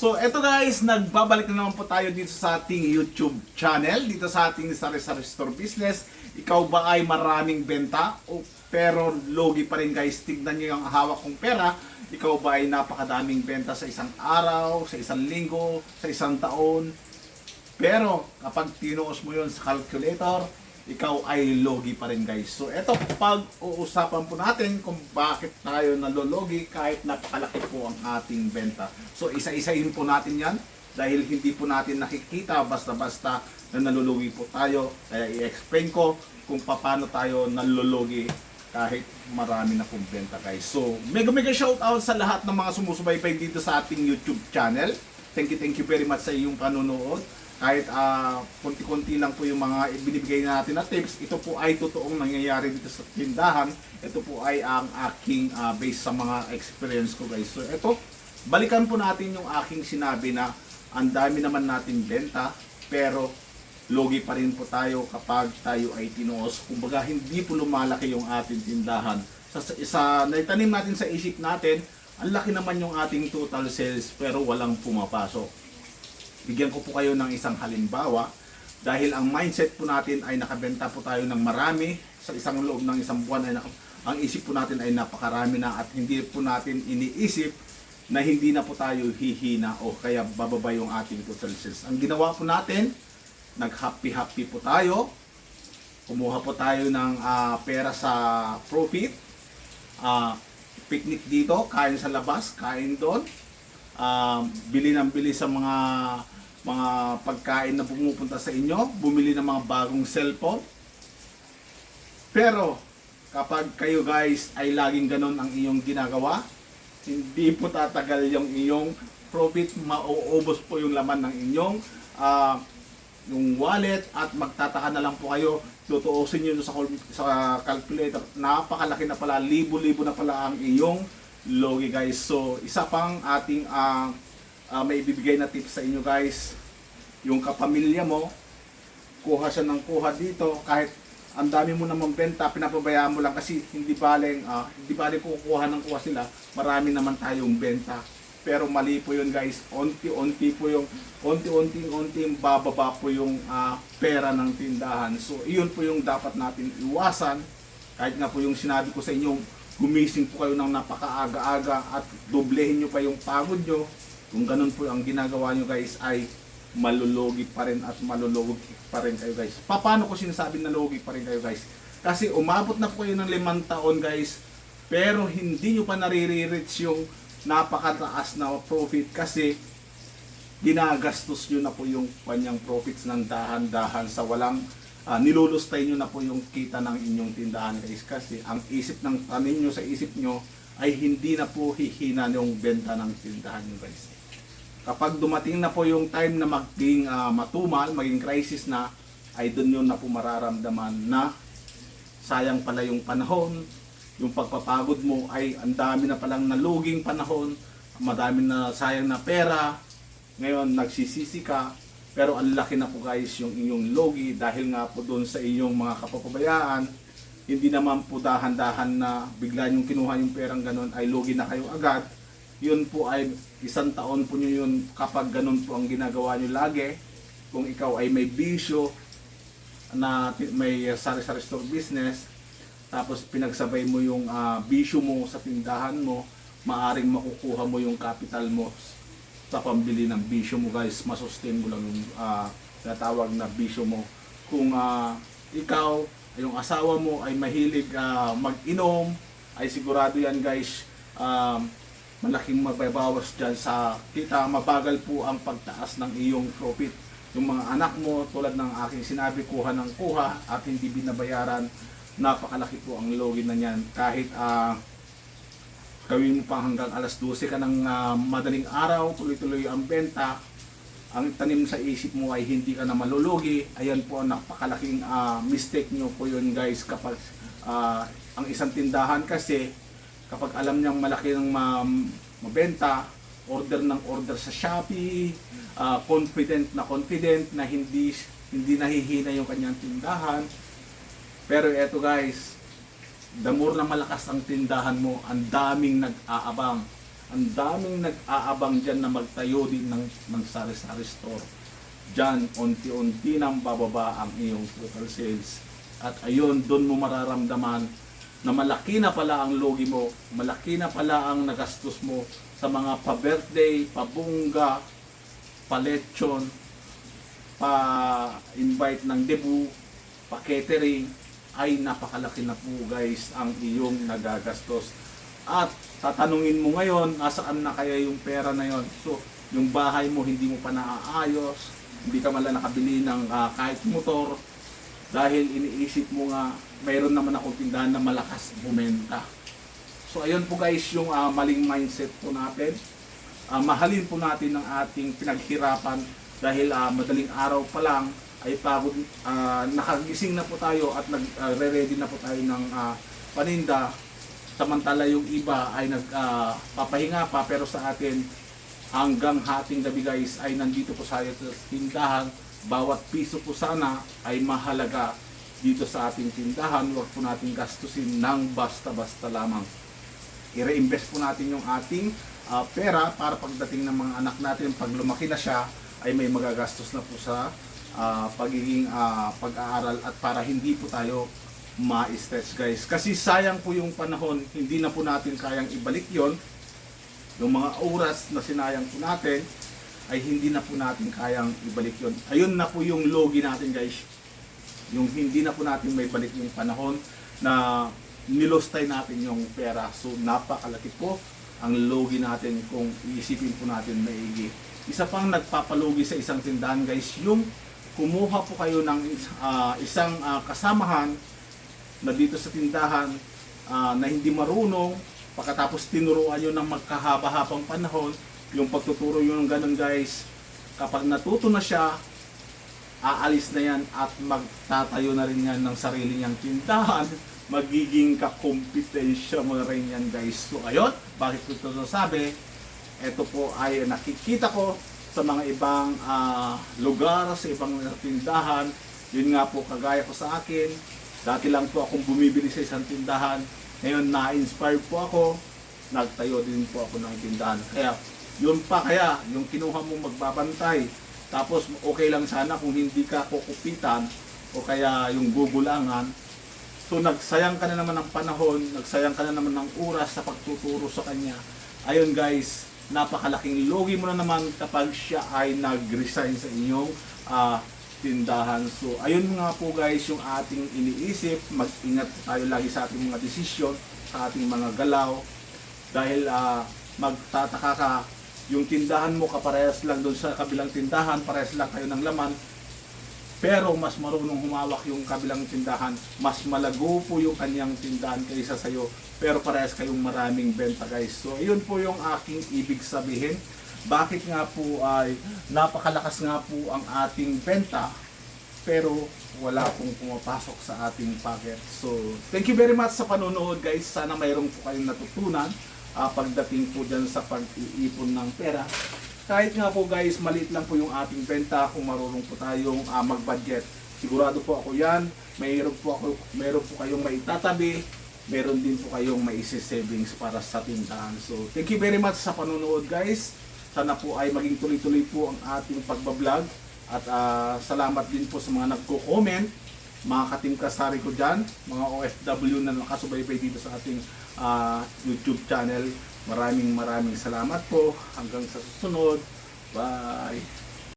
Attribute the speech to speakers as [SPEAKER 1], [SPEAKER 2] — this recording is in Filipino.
[SPEAKER 1] So, eto guys, nagbabalik na naman po tayo dito sa ating YouTube channel, dito sa ating Sari Sari Store Business. Ikaw ba ay maraming benta o pero logi pa rin guys? Tignan niyo yung hawak kong pera. Ikaw ba ay napakadaming benta sa isang araw, sa isang linggo, sa isang taon? Pero kapag tinuos mo yun sa calculator, ikaw ay logi pa rin guys. So eto pag-uusapan po natin kung bakit tayo nalologi kahit napakalaki po ang ating benta. So isa-isahin po natin yan dahil hindi po natin nakikita basta-basta na nalulugi po tayo. Kaya i-explain ko kung paano tayo nalulugi kahit marami na pong benta guys. So mega mega shout out sa lahat ng mga sumusubaybay dito sa ating YouTube channel. Thank you, thank you very much sa iyong panonood kahit ah, konti-konti lang po yung mga binibigay natin na tips, ito po ay totoong nangyayari dito sa tindahan. Ito po ay ang aking ah, based sa mga experience ko guys. So ito, balikan po natin yung aking sinabi na ang dami naman natin benta, pero logi pa rin po tayo kapag tayo ay tinuos. Kumbaga hindi po lumalaki yung ating tindahan. Sa, sa, sa naitanim natin sa isip natin, ang laki naman yung ating total sales pero walang pumapasok. Bigyan ko po kayo ng isang halimbawa dahil ang mindset po natin ay nakabenta po tayo ng marami sa isang loob ng isang buwan ay ang isip po natin ay napakarami na at hindi po natin iniisip na hindi na po tayo hihina o kaya bababa yung ating total sales. Ang ginawa po natin, nag-happy-happy po tayo. Kumuha po tayo ng ah, pera sa profit. Ah, picnic dito, kain sa labas, kain doon um, bili ng bili sa mga mga pagkain na pumupunta sa inyo, bumili ng mga bagong cellphone. Pero kapag kayo guys ay laging ganun ang iyong ginagawa, hindi po tatagal yung iyong profit, mauubos po yung laman ng inyong ah, yung wallet at magtataka na lang po kayo tutuusin nyo sa, sa calculator napakalaki na pala libo-libo na pala ang iyong logi guys. So isa pang ating ah ah, may bibigay na tips sa inyo guys. Yung kapamilya mo kuha siya ng kuha dito. Kahit ang dami mo namang benta pinapabayaan mo lang kasi hindi baling ah, hindi baling kukuha ng kuha sila. Marami naman tayong benta. Pero mali po yun guys. Unti-unti po yung unti-unti-unti bababa po yung ah, pera ng tindahan. So iyon po yung dapat natin iwasan. Kahit nga po yung sinabi ko sa inyo gumising po kayo ng napakaaga-aga at doblehin nyo pa yung pagod nyo kung ganun po ang ginagawa nyo guys ay malulugi pa rin at malulugi pa rin kayo guys. Pa- Paano ko sinasabi na lugi pa rin kayo guys? Kasi umabot na po kayo ng limang taon guys, pero hindi nyo pa narire-reach yung napakataas na profit kasi ginagastos nyo na po yung kanyang profits ng dahan-dahan sa walang ah, nilulustay nyo na po yung kita ng inyong tindahan guys kasi ang isip ng tanin nyo sa isip nyo ay hindi na po hihina yung benta ng tindahan nyo guys. Kapag dumating na po yung time na maging ah, matumal, maging crisis na, ay doon yun na po mararamdaman na sayang pala yung panahon, yung pagpapagod mo ay ang dami na palang naluging panahon, madami na sayang na pera, ngayon nagsisisi ka, pero ang laki na po guys yung inyong logi dahil nga po doon sa inyong mga kapapabayaan, hindi naman po dahan-dahan na bigla yung kinuha yung perang ganun ay logi na kayo agad, yun po ay isang taon po nyo yun kapag ganun po ang ginagawa nyo lagi. Kung ikaw ay may bisyo na may uh, sari-sari store business, tapos pinagsabay mo yung ah, bisyo mo sa tindahan mo, maaring makukuha mo yung capital mo sa pambili ng bisyo mo guys. Masustain mo lang yung ah, natawag na bisyo mo. Kung ah, ikaw, yung asawa mo ay mahilig ah, mag-inom, ay sigurado yan guys, um, malaking mababawas dyan sa kita, mabagal po ang pagtaas ng iyong profit. Yung mga anak mo, tulad ng aking sinabi, kuha ng kuha at hindi binabayaran, napakalaki po ang logi na yan. Kahit ah, gawin mo pa hanggang alas 12 ka ng ah, madaling araw, tuloy-tuloy ang benta, ang tanim sa isip mo ay hindi ka na malulugi, ayan po napakalaking ah, mistake nyo po yun guys. Kapag ah, ang isang tindahan kasi kapag alam niyang malaki ng ma- mabenta, order ng order sa Shopee, ah, confident na confident na hindi hindi nahihina yung kanyang tindahan. Pero eto guys, the more na malakas ang tindahan mo, ang daming nag-aabang. ang daming nag-aabang dyan na magtayo din ng, ng sari-sari store. Dyan, unti-unti nang bababa ang iyong total sales. At ayun, doon mo mararamdaman na malaki na pala ang logi mo, malaki na pala ang nagastos mo sa mga pa-birthday, pa-bungga, pa-lechon, pa-invite ng debut, pa-catering, ay napakalaki na po guys ang iyong nagagastos. At tatanungin mo ngayon, nasaan na kaya yung pera na yon? So, yung bahay mo hindi mo pa naaayos, hindi ka mala nakabili ng ah, kahit motor, dahil iniisip mo nga, mayroon naman akong tindahan na malakas bumenta. So ayun po guys yung ah, maling mindset po natin. Ah, mahalin po natin ang ating pinaghirapan dahil ah, madaling araw pa lang ay pagod, ah, nakagising na po tayo at nag-ready na po tayo ng ah, paninda. Samantala yung iba ay nagpapahinga pa pero sa atin hanggang hating gabi guys ay nandito po sa sa tindahan. Bawat piso po sana ay mahalaga dito sa ating tindahan. Huwag po natin gastusin ng basta-basta lamang i-reinvest po natin yung ating ah, pera para pagdating ng mga anak natin, pag lumaki na siya, ay may magagastos na po sa ah, pagiging ah, pag-aaral at para hindi po tayo ma-stress guys. Kasi sayang po yung panahon, hindi na po natin kayang ibalik yon Yung mga oras na sinayang po natin, ay hindi na po natin kayang ibalik yon Ayun na po yung logi natin guys yung hindi na po natin may balik yung panahon na nilostay natin yung pera. So napakalaki po ang logi natin kung iisipin po natin maigi. Isa pang nagpapalugi sa isang tindahan guys, yung kumuha po kayo ng ah, isang ah, kasamahan na dito sa tindahan ah, na hindi marunong, pagkatapos tinuruan nyo ng magkahaba-habang panahon, yung pagtuturo yun ng ganun guys, kapag natuto na siya, aalis na yan at magtatayo na rin yan ng sarili niyang tindahan. Magiging kakompetensya mo na rin yan guys. So ayun, bakit ko ito sabi ito po ay nakikita ko sa mga ibang ah, lugar, sa ibang tindahan yun nga po kagaya ko sa akin dati lang po akong bumibili sa isang tindahan ngayon na-inspire po ako nagtayo din po ako ng tindahan kaya yun pa kaya yung kinuha mo magbabantay tapos okay lang sana kung hindi ka kukupitan o kaya yung gugulangan. So nagsayang ka na naman ng panahon, nagsayang ka na naman ng oras sa pagtuturo sa kanya. Ayun guys, napakalaking logi mo na naman kapag siya ay nag-resign sa inyong ah, tindahan. So ayun nga po guys yung ating iniisip. Mag-ingat tayo lagi sa ating mga desisyon, sa ating mga galaw. Dahil ah, magtataka ka yung tindahan mo kaparehas lang doon sa kabilang tindahan, parehas lang kayo ng laman. Pero mas marunong humawak yung kabilang tindahan, mas malago po yung kanyang tindahan kaysa sa'yo. Pero parehas kayong maraming benta guys. So yun po yung aking ibig sabihin. Bakit nga po ay napakalakas nga po ang ating benta pero wala pong pumapasok sa ating pocket. So, thank you very much sa panonood guys. Sana mayroong po kayong natutunan ah, pagdating po dyan sa pag-iipon ng pera. Kahit nga po guys, maliit lang po yung ating benta kung marunong po tayong ah, mag-budget. Sigurado po ako yan. Mayroon po, ako, mayroon po kayong maitatabi. Meron din po kayong maisi-savings para sa tindahan. So, thank you very much sa panonood guys. Sana po ay maging tuloy-tuloy po ang ating pagbablog. At ah, salamat din po sa mga nagko-comment mga kating kasari ko dyan, mga OFW na nakasubaybay dito sa ating ah, YouTube channel. Maraming maraming salamat po. Hanggang sa susunod. Bye!